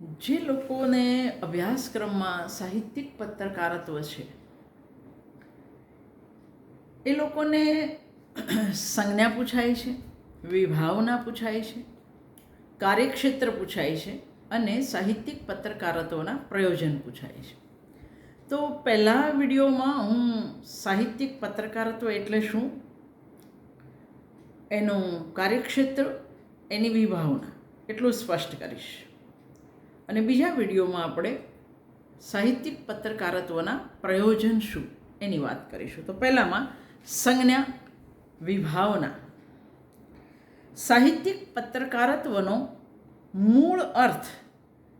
જે લોકોને અભ્યાસક્રમમાં સાહિત્યિક પત્રકારત્વ છે, એ લોકોને સંજ્ઞા પૂછાય છે, વિભાવના પૂછાય છે, કાર્યક્ષેત્ર પૂછાય છે અને સાહિત્યિક પત્રકારત્વના પ્રયોજન પૂછાય છે. તો પહેલા વિડીયોમાં હું સાહિત્યિક પત્રકારત્વ એટલે શું? એનું કાર્યક્ષેત્ર, એની વિભાવના, એટલું સ્પષ્ટ કરીશ. અને બીજા વિડીયોમાં આપણે સાહિત્યિક પત્રકારત્વના પ્રયોજન શું એની વાત કરીશું. તો પહેલાંમાં સંજ્ઞા વિભાવના. સાહિત્યિક પત્રકારત્વનો મૂળ અર્થ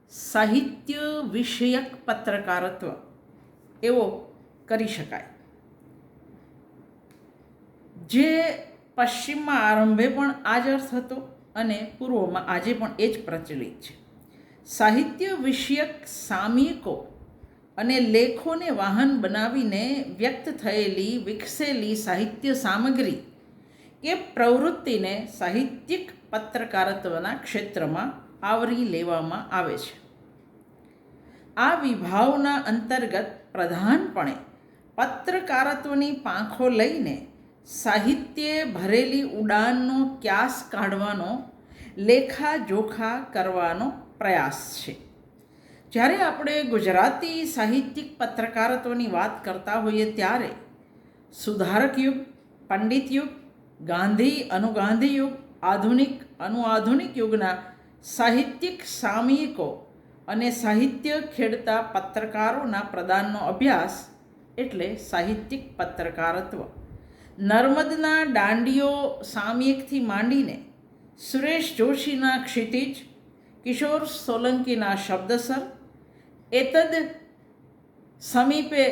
સાહિત્ય વિષયક પત્રકારત્વ. એવો કરી શકાય. જે પશ્ચિમમાં આરંભે પણ આ જ અર્થ હતો અને પૂર્વમાં આજે પણ એ જ પ્રચલિત છે. સાહિત્ય વિષયક સામયિકો અને લેખોને વાહન બનાવીને વ્યક્ત થયેલી, વિકસેલી સાહિત્ય સામગ્રી કે પ્રવૃત્તિને સાહિત્યિક પત્રકારત્વના ક્ષેત્રમાં આવરી લેવામાં આવે છે. આ વિભાવના અંતર્ગત પ્રધાનપણે પત્રકારત્વની પાંખો લઈને સાહિત્યે ભરેલી ઉડાનનો ક્યાસ કાઢવાનો, લેખાજોખા કરવાનો પ્રયાસ છે. જ્યારે આપણે ગુજરાતી સાહિત્યિક પત્રકારત્વની વાત કરતા હોઈએ ત્યારે સુધારક યુગ, પંડિત યુગ, ગાંધી અનુગાંધી યુગ, આધુનિક અનુઆધુનિક યુગના સાહિત્યિક સામયિકો અને સાહિત્ય ખેડતા પત્રકારોના પ્રદાનનો અભ્યાસ એટલે સાહિત્યિક પત્રકારત્વ. નર્મદના દાંડીઓ સામયિકથી માંડીને સુરેશ જોશીના ક્ષિતિજ કિશોર સોલંકીના શબ્દસર. એતદ સમીપે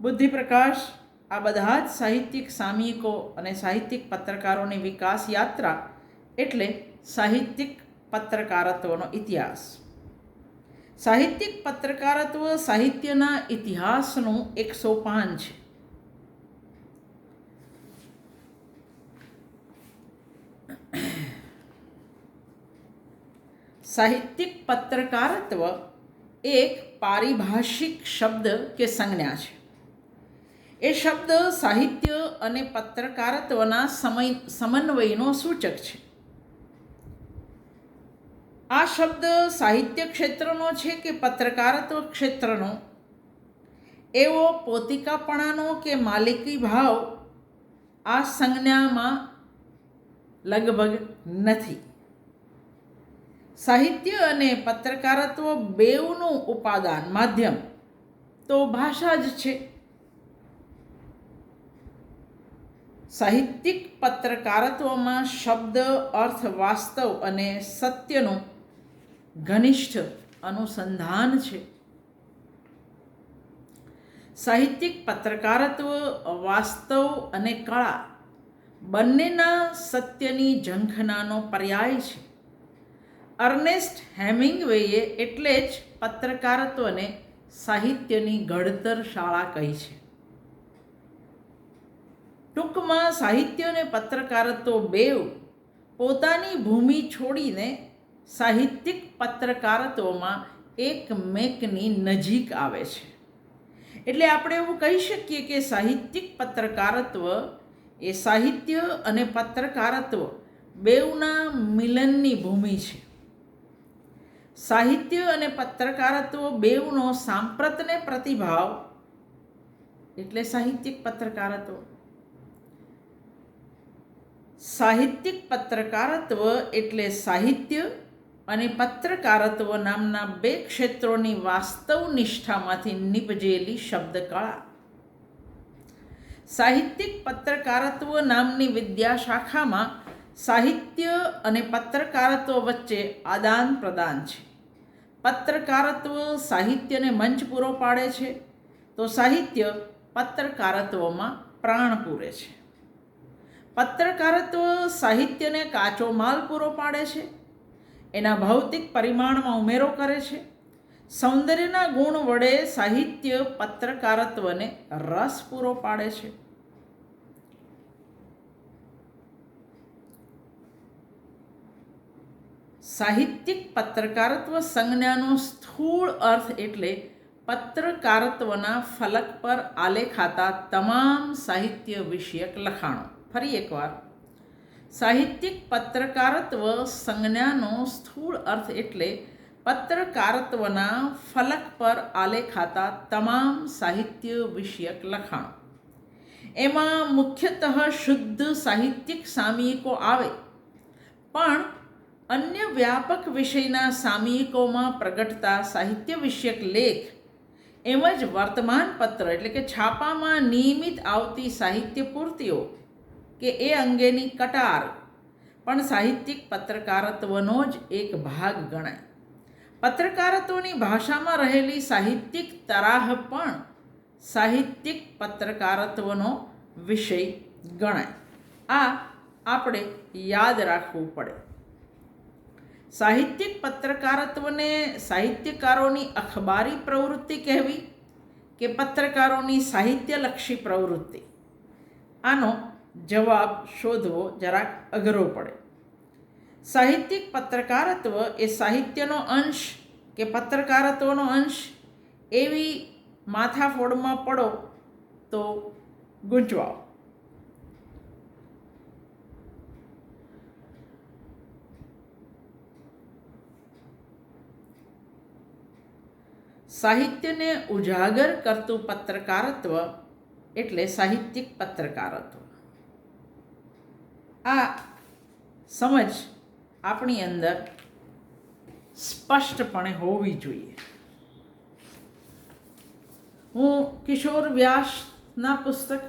બુદ્ધિપ્રકાશ, આ બધા જ સાહિત્યિક સામયિકો અને સાહિત્યિક પત્રકારોની વિકાસ યાત્રા એટલે સાહિત્યિક પત્રકારત્વનો ઇતિહાસ. સાહિત્યિક પત્રકારત્વ સાહિત્યના ઇતિહાસનું એક સોપાન છે. સાહિત્યિક પત્રકારત્વ એક પારિભાષિક શબ્દ કે સંજ્ઞા છે. એ શબ્દ સાહિત્ય અને પત્રકારત્વના સમય, સમન્વયનો સૂચક છે. આ શબ્દ સાહિત્ય ક્ષેત્રનો છે કે પત્રકારત્વ ક્ષેત્રનો? એવો પોતિકાપણાનો કે માલિકી ભાવ આ સંજ્ઞામાં લગભગ નથી. સાહિત્ય અને પત્રકારત્વ બેઉનું ઉપાદાન, માધ્યમ. તો ભાષા જ છે. સાહિત્યિક પત્રકારત્વમાં શબ્દ, અર્થ, વાસ્તવ અને સત્યનું ઘનિષ્ઠ અનુસંધાન છે. સાહિત્યિક પત્રકારત્વ, વાસ્તવ અને કળા બંનેના સત્યની ઝંખનાનો પર્યાય છે. અર્નેસ્ટ હેમિંગવેએ એટલે જ પત્રકારત્વને સાહિત્યની ઘડતર શાળા કહી છે. ટૂંકમાં સાહિત્ય અને પત્રકારત્વ બેવ પોતાની ભૂમિ છોડીને સાહિત્યિક પત્રકારત્વમાં એકમેકની નજીક આવે છે. એટલે આપણે એવું કહી શકીએ કે સાહિત્યિક પત્રકારત્વ એ સાહિત્ય અને પત્રકારત્વ બેઉના મિલનની ભૂમિ છે. સાહિત્ય અને પત્રકારત્વ બેઉનો સાંપ્રતને પ્રતિભાવ એટલે સાહિત્યિક પત્રકારત્વ. સાહિત્યિક પત્રકારત્વ એટલે સાહિત્ય અને પત્રકારત્વ નામના બે ક્ષેત્રોની વાસ્તવ નિષ્ઠામાંથી નિપજેલી શબ્દકળા. સાહિત્યિક પત્રકારત્વ નામની વિદ્યાશાખામાં સાહિત્ય અને પત્રકારત્વ વચ્ચે આદાન પ્રદાન છે. પત્રકારત્વ સાહિત્યને મંચ પૂરો પાડે છે, તો સાહિત્ય પત્રકારત્વમાં પ્રાણ પૂરે છે. પત્રકારત્વ સાહિત્યને કાચો માલ પૂરો પાડે છે, એના ભૌતિક પરિમાણમાં ઉમેરો કરે છે, સૌંદર્યના ગુણ વડે સાહિત્ય પત્રકારત્વને રસ પૂરો પાડે છે. સાહિત્યિક પત્રકારત્વ સંજ્ઞાનો સ્થૂળ અર્થ એટલે પત્રકારત્વના ફલક પર આલેખાતા તમામ સાહિત્ય વિષયક લખાણો. ફરી એકવાર. સાહિત્યિક પત્રકારત્વ સંજ્ઞાનો સ્થૂળ અર્થ એટલે પત્રકારત્વના ફલક પર આલેખાતા તમામ સાહિત્ય વિષયક લખાણો. એમાં મુખ્યતઃ શુદ્ધ સાહિત્યિક સામયિકો આવે. પણ અન્ય વ્યાપક વિષયના સામયિકોમાં પ્રગટતા સાહિત્ય વિષયક લેખ એમ જ વર્તમાનપત્ર એટલે કે છાપામાં નિયમિત આવતી સાહિત્ય પૂર્તિઓ કે એ અંગેની કટાર, પણ સાહિત્યિક પત્રકારત્વનો જ એક ભાગ ગણાય. પત્રકારત્વની ભાષામાં રહેલી સાહિત્યિક તરાહ પણ સાહિત્યિક પત્રકારત્વનો વિષય ગણાય. આ આપણે યાદ રાખવું પડે. સાહિત્યિક પત્રકારત્વને સાહિત્યકારોની અખબારી પ્રવૃત્તિ કહેવી કે પત્રકારોની સાહિત્યલક્ષી પ્રવૃત્તિ? આનો જવાબ શોધવો જરાક અઘરો પડે. સાહિત્યિક પત્રકારત્વ એ સાહિત્યનો અંશ કે પત્રકારત્વનો અંશ? એવી માથાફોડમાં પડો તો ગૂંચવાઓ. સાહિત્યને ઉજાગર કરતું પત્રકારત્વ એટલે સાહિત્યિક પત્રકારત્વ. આ સમજ આપણી અંદર સ્પષ્ટપણે હોવી જોઈએ. હું કિશોર વ્યાસના પુસ્તક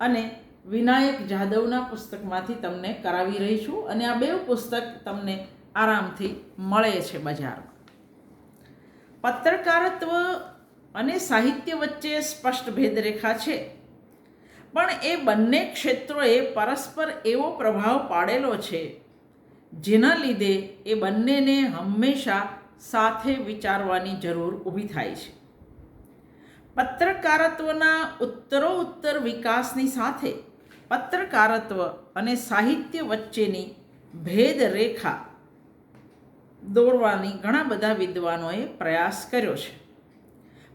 અને વિનાયક જાદવના પુસ્તકમાંથી તમને કરાવી રહી છું અને આ બે પુસ્તક તમને આરામથી મળે છે બજારમાં. પત્રકારત્વ અને સાહિત્ય વચ્ચે સ્પષ્ટ ભેદરેખા છે. પણ એ બંને ક્ષેત્રોએ પરસ્પર એવો પ્રભાવ પાડેલો છે, જેના લીધે એ બંનેને હંમેશા સાથે વિચારવાની જરૂર ઊભી થાય છે. પત્રકારત્વના ઉત્તરો ઉત્તર વિકાસની સાથે પત્રકારત્વ અને સાહિત્ય વચ્ચેની ભેદરેખા દોરવાની ઘણા બધા વિદ્વાનોએ પ્રયાસ કર્યો છે.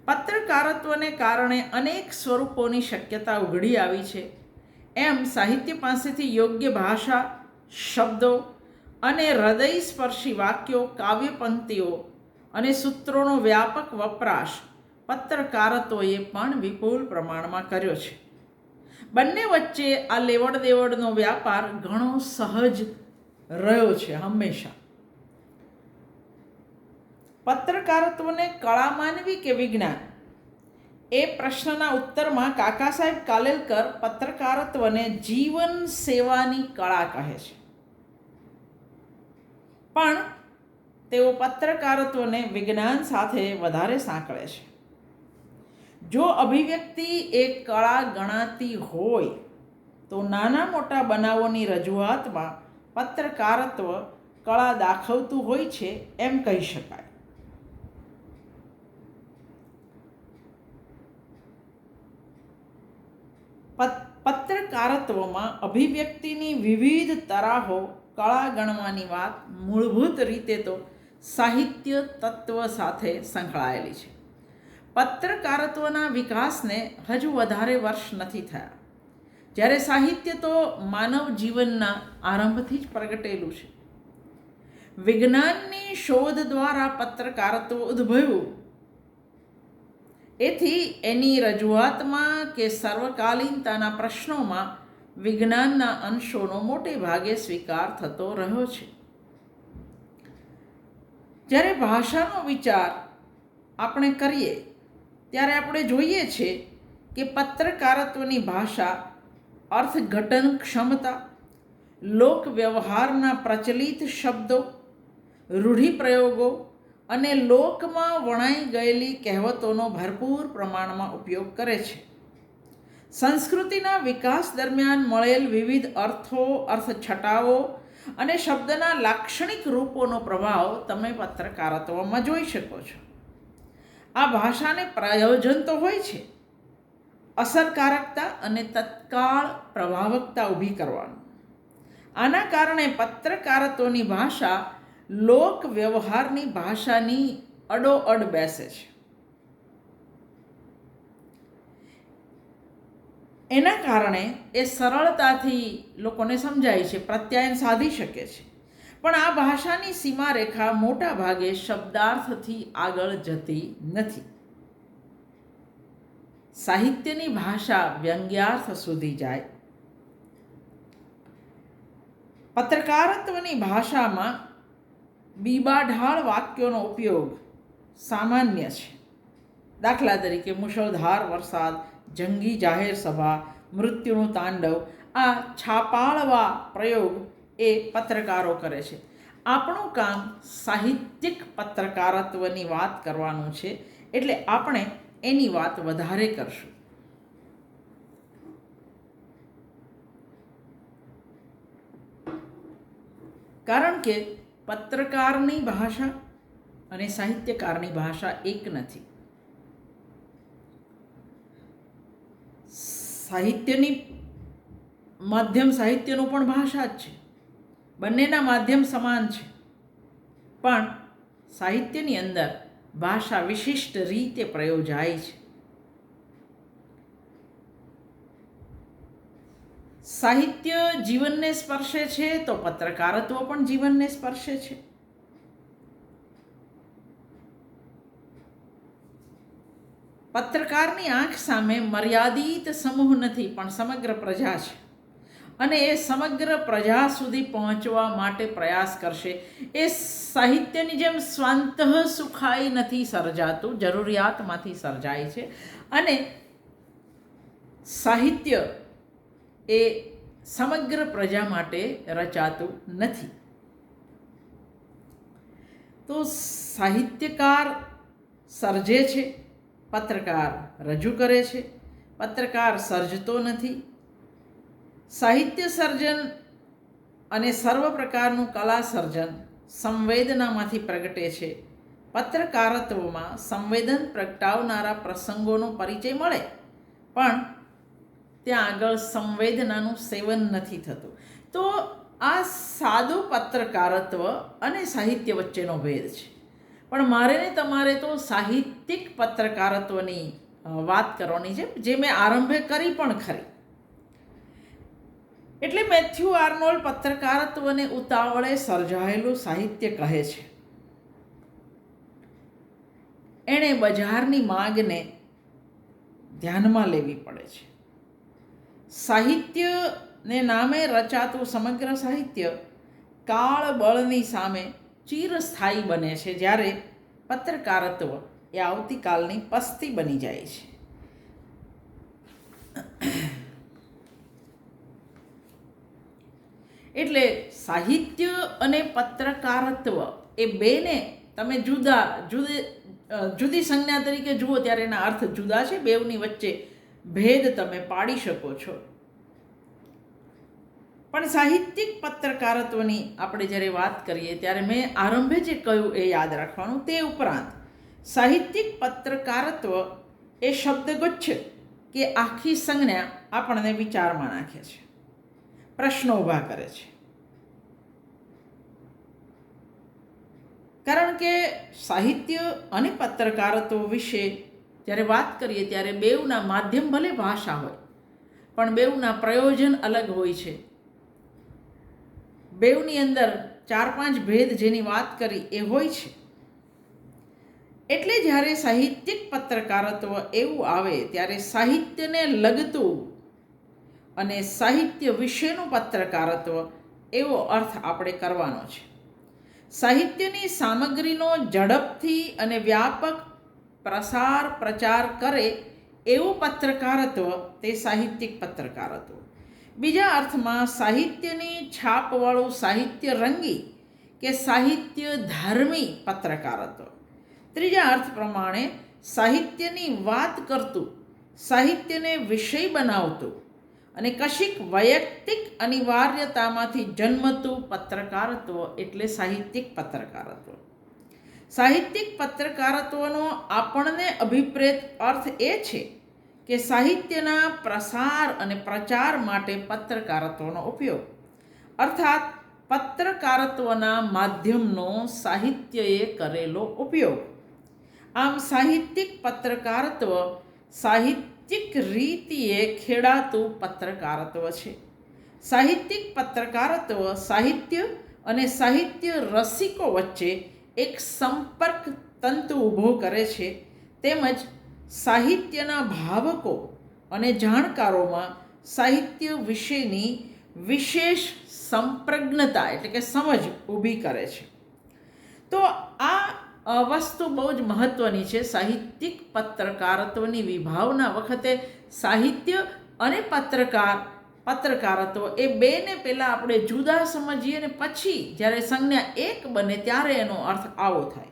પત્રકારત્વને કારણે અનેક સ્વરૂપોની શક્યતા ઉઘડી આવી છે. એમ સાહિત્ય પાસેથી યોગ્ય ભાષા, શબ્દો અને હૃદયસ્પર્શી વાક્યો કાવ્ય અને સૂત્રોનો વ્યાપક વપરાશ પત્રકારત્વએ પણ વિપુલ પ્રમાણમાં કર્યો છે. બંને વચ્ચે આ લેવડ દેવડનો વ્યાપાર ઘણો સહજ રહ્યો છે હંમેશા. પત્રકારત્વને કળા માનવી કે વિજ્ઞાન? એ પ્રશ્નના ઉત્તરમાં કાકા સાહેબ કાલેલકર પત્રકારત્વને જીવન સેવાની કળા કહે છે. પણ તેઓ પત્રકારત્વને વિજ્ઞાન સાથે વધારે સાંકળે છે. જો અભિવ્યક્તિ એ કળા ગણાતી હોય, તો નાના મોટા બનાવોની રજૂઆતમાં પત્રકારત્વ કળા દાખવતું હોય છે એમ કહી શકાય. પત્રકારત્વમાં અભિવ્યક્તિની વિવિધ તરાહો કળા ગણવાની વાત મૂળભૂત રીતે તો સાહિત્ય તત્વ સાથે સંકળાયેલી છે. પત્રકારત્વના વિકાસને હજુ વધારે વર્ષ નથી થયા. જ્યારે સાહિત્ય તો માનવ જીવનના આરંભથી જ પ્રગટેલું છે. વિજ્ઞાનની શોધ દ્વારા પત્રકારત્વ ઉદ્ભવ્યું. એથી એની રજૂઆતમાં કે સર્વકાલીનતાના પ્રશ્નોમાં વિજ્ઞાનના અંશોનો મોટે ભાગે સ્વીકાર થતો રહ્યો છે. જ્યારે ભાષાનો વિચાર આપણે કરીએ, ત્યારે આપણે જોઈએ છે કે પત્રકારત્વની ભાષા અર્થઘટન ક્ષમતા લોક વ્યવહારના પ્રચલિત શબ્દો, રૂઢિપ્રયોગો અને લોકમાં વણાઈ ગયેલી કહેવતોનો ભરપૂર પ્રમાણમાં ઉપયોગ કરે છે. સંસ્કૃતિના વિકાસ દરમિયાન મળેલ વિવિધ અર્થો અર્થછટાઓ અને શબ્દના લાક્ષણિક રૂપોનો પ્રભાવ તમે પત્રકારત્વમાં જોઈ શકો છો. આ ભાષાને પ્રયોજન તો હોય છે. અસરકારકતા અને તત્કાળ પ્રભાવકતા ઊભી કરવાનું. આના કારણે પત્રકારત્વની ભાષા લોક વ્યવહારની ભાષાની અડોઅડ બેસે છે. એના કારણે એ સરળતાથી લોકોને સમજાય છે, પ્રત્યાયન સાધી શકે છે. પણ આ ભાષાની સીમારેખા મોટા ભાગે શબ્દાર્થથી આગળ જતી નથી. સાહિત્યની ભાષા વ્યંગ્યાર્થ સુધી જાય. પત્રકારત્વની ભાષામાં બીબાઢાળ વાક્યોનો ઉપયોગ સામાન્ય છે. દાખલા તરીકે મુશળધાર વરસાદ, જંગી જાહેર સભા, મૃત્યુનું તાંડવ, આ છાપાળવા પ્રયોગ એ પત્રકારો કરે છે. આપણું કામ સાહિત્યિક પત્રકારત્વની વાત કરવાનું છે એટલે આપણે એની વાત વધારે કરશું. કારણ કે પત્રકારની ભાષા અને સાહિત્યકારની ભાષા એક નથી. સાહિત્યની માધ્યમ સાહિત્યનું પણ ભાષા જ છે. બંનેના માધ્યમ સમાન છે. પણ સાહિત્યની અંદર ભાષા વિશિષ્ટ રીતે પ્રયોજાય છે. સાહિત્ય જીવનને સ્પર્શે છે, તો પત્રકારત્વ પણ જીવનને સ્પર્શે છે. પત્રકારની આંખ સામે મર્યાદિત સમૂહ નથી, પણ સમગ્ર પ્રજા છે. અને એ સમગ્ર પ્રજા સુધી પહોંચવા માટે પ્રયાસ કરશે. એ સાહિત્યની જેમ સ્વાંત સુખાઈ નથી સર્જાતું, જરૂરિયાતમાંથી સર્જાય છે. અને સાહિત્ય એ સમગ્ર પ્રજા માટે રચાતું નથી. તો સાહિત્યકાર સર્જે છે, પત્રકાર રજૂ કરે છે, પત્રકાર સર્જતો નથી. સાહિત્ય સર્જન અને સર્વ પ્રકારનું કલા સર્જન સંવેદનામાંથી પ્રગટે છે. પત્રકારત્વમાં સંવેદન પ્રગટાવનારા પ્રસંગોનો પરિચય મળે. પણ ત્યાં આગળ સંવેદનાનું સેવન નથી થતું. તો આ સાદું પત્રકારત્વ અને સાહિત્ય વચ્ચેનો ભેદ છે. પણ મારે ને તમારે તો સાહિત્યિક પત્રકારત્વની વાત કરવાની છે, જે મેં આરંભે કરી પણ ખરી. એટલે મેથ્યુ આર્નોલ્ડ પત્રકારત્વને ઉતાવળે સર્જાયેલું સાહિત્ય કહે છે. એણે બજારની માગને ધ્યાનમાં લેવી પડે છે. સાહિત્યને નામે રચાતું સમગ્ર સાહિત્ય કાળ બળની સામે ચિરસ્થાયી બને છે જ્યારે પત્રકારત્વ એ આવતીકાલની પસ્તી બની જાય છે. એટલે સાહિત્ય અને પત્રકારત્વ એ બેને તમે જુદા જુદી જુદી સંજ્ઞા તરીકે જુઓ ત્યારે એના અર્થ જુદા છે બેવની વચ્ચે ભેદ તમે પાડી શકો છો. પણ સાહિત્યિક પત્રકારત્વની આપણે જ્યારે વાત કરીએ, ત્યારે મેં આરંભે જે કહ્યું એ યાદ રાખવાનું, તે ઉપરાંત સાહિત્યિક પત્રકારત્વ એ શબ્દગુચ્છ કે આખી સંજ્ઞા આપણને વિચારમાં નાખે છે, પ્રશ્નો ઊભા કરે છે. કારણ કે સાહિત્ય અને પત્રકારત્વ વિશે જ્યારે વાત કરીએ ત્યારે બેઉના માધ્યમ ભલે ભાષા હોય, પણ બેઉના પ્રયોજન અલગ હોય છે. બેઉની અંદર ચાર પાંચ ભેદ જેની વાત કરી એ હોય છે. એટલે જ્યારે સાહિત્યિક પત્રકારત્વ એવું આવે, ત્યારે સાહિત્યને લગતું અને સાહિત્ય વિશેનું પત્રકારત્વ એવો અર્થ આપણે કરવાનો છે. સાહિત્યની સામગ્રીનો ઝડપથી અને વ્યાપક પ્રસાર, પ્રચાર કરે એવું પત્રકારત્વ, તે સાહિત્યિક પત્રકારત્વ. બીજા અર્થમાં, સાહિત્યની છાપવાળું સાહિત્ય રંગી કે સાહિત્ય ધાર્મી પત્રકારત્વ. ત્રીજા અર્થ પ્રમાણે, સાહિત્યની વાત કરતું, સાહિત્યને વિષય બનાવતું અને કશીક વૈયક્તિક અનિવાર્યતામાંથી જન્મતું પત્રકારત્વ એટલે સાહિત્યિક પત્રકારત્વ. સાહિત્યિક પત્રકારત્વનો આપણને અભિપ્રેત અર્થ એ છે કે સાહિત્યના પ્રસાર અને પ્રચાર માટે પત્રકારત્વનો ઉપયોગ. અર્થાત, પત્રકારત્વના માધ્યમનો સાહિત્યએ કરેલો ઉપયોગ. આમ, સાહિત્યિક પત્રકારત્વ સાહિત્યિક રીતિએ ખેડાતું પત્રકારત્વ છે. સાહિત્યિક પત્રકારત્વ સાહિત્ય અને સાહિત્ય રસિકો વચ્ચે એક સંપર્ક તંતુ ઊભો કરે છે, તેમજ સાહિત્યના ભાવકો અને જાણકારોમાં સાહિત્ય વિશેની વિશેષ સંપ્રજ્ઞતા એટલે કે સમજ ઊભી કરે છે. તો આ વસ્તુ બહુ જ મહત્ત્વની છે. સાહિત્યિક પત્રકારત્વની વિભાવના વખતે સાહિત્ય અને પત્રકાર પત્રકારત્વ એ બેને પહેલાં આપણે જુદા સમજીએ ને પછી જ્યારે સંજ્ઞા એક બને ત્યારે એનો અર્થ આવો થાય.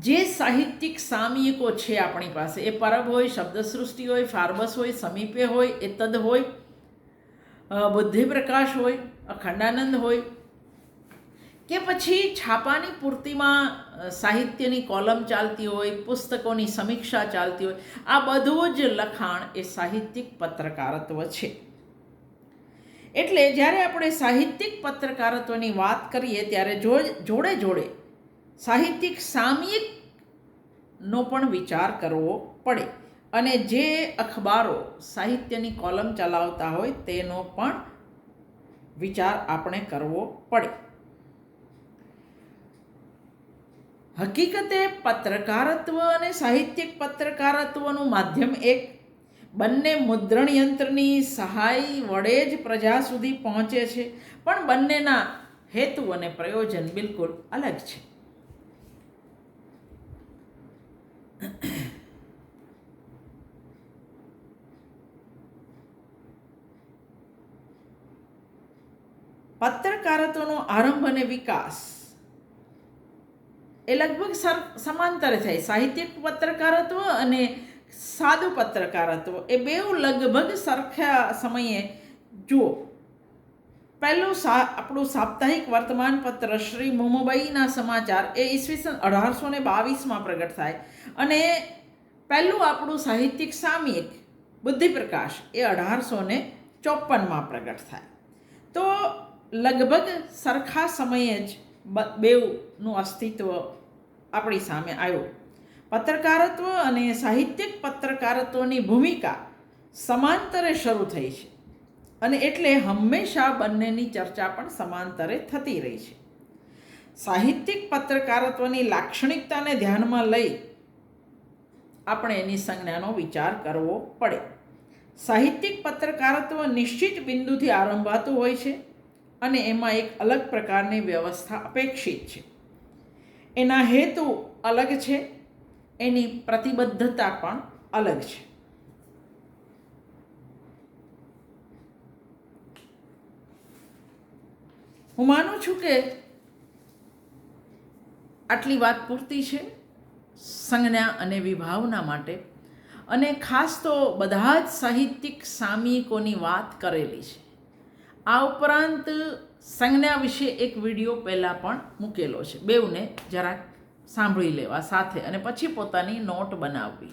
જે સાહિત્યિક સામયિકો છે આપણી પાસે, એ પરબ હોય, શબ્દસૃષ્ટિ હોય, ફાર્બસ હોય, સમીપે હોય, એ તદ હોય બુદ્ધિપ્રકાશ હોય, અખંડાનંદ હોય કે પછી છાપાની પૂર્તિમાં સાહિત્યની કોલમ ચાલતી હોય, પુસ્તકોની સમીક્ષા ચાલતી હોય, આ બધું જ લખાણ એ સાહિત્યિક પત્રકારત્વ છે. એટલે જ્યારે આપણે સાહિત્યિક પત્રકારત્વની વાત કરીએ, ત્યારે જો- જોડે જોડે સાહિત્યિક સામયિકનો પણ વિચાર કરવો પડે અને જે અખબારો સાહિત્યની કોલમ ચલાવતા હોય, તેનો પણ વિચાર આપણે કરવો પડે. હકીકતે પત્રકારત્વ અને સાહિત્યિક પત્રકારત્વનું માધ્યમ એક. બંને મુદ્રણ યંત્રની સહાય વડે જ પ્રજા સુધી પહોંચે છે, પણ બંનેના હેતુ અને પ્રયોજન બિલકુલ અલગ છે. પત્રકારત્વનો આરંભ અને વિકાસ એ લગભગ સર, સમાંતરે થાય. સાહિત્યિક પત્રકારત્વ અને સાદું પત્રકારત્વ. એ બેઉ લગભગ સરખા સમયે જુઓ. પહેલું સા, આપણું સાપ્તાહિક વર્તમાનપત્ર શ્રી મોમોબાઈના સમાચાર એ ઈસવીસન અઢારસો ને બાવીસમાં પ્રગટ થાય અને પહેલું આપણું સાહિત્યિક સામયિક બુદ્ધિપ્રકાશ એ અઢારસો ને ચોપનમાં પ્રગટ થાય. તો લગભગ સરખા સમયે જ બેવનું અસ્તિત્વ આપણી સામે આવ્યો. પત્રકારત્વ અને સાહિત્યિક પત્રકારત્વની ભૂમિકા સમાંતરે શરૂ થઈ છે અને એટલે હંમેશા બંનેની ચર્ચા પણ સમાંતરે થતી રહી છે. સાહિત્યિક પત્રકારત્વની લાક્ષણિકતાને ધ્યાનમાં લઈ આપણે એની સંજ્ઞાનો વિચાર કરવો પડે. સાહિત્યિક પત્રકારત્વ નિશ્ચિત બિંદુથી આરંભાતું હોય છે અને એમાં એક અલગ પ્રકારની વ્યવસ્થા અપેક્ષિત છે. એના હેતુ અલગ છે, એની પ્રતિબદ્ધતા પણ અલગ છે. હું માનું છું કે આટલી વાત પૂરતી છે, સંજ્ઞા અને વિભાવના માટે. અને ખાસ તો બધા જ સાહિત્યિક સામયિકોની વાત કરેલી છે. આ ઉપરાંત સંજ્ઞા વિશે એક વીડિયો પહેલાં પણ મૂકેલો છે. બેઉને જરાક સાંભળી લેવા સાથે અને પછી પોતાની નોટ બનાવવી.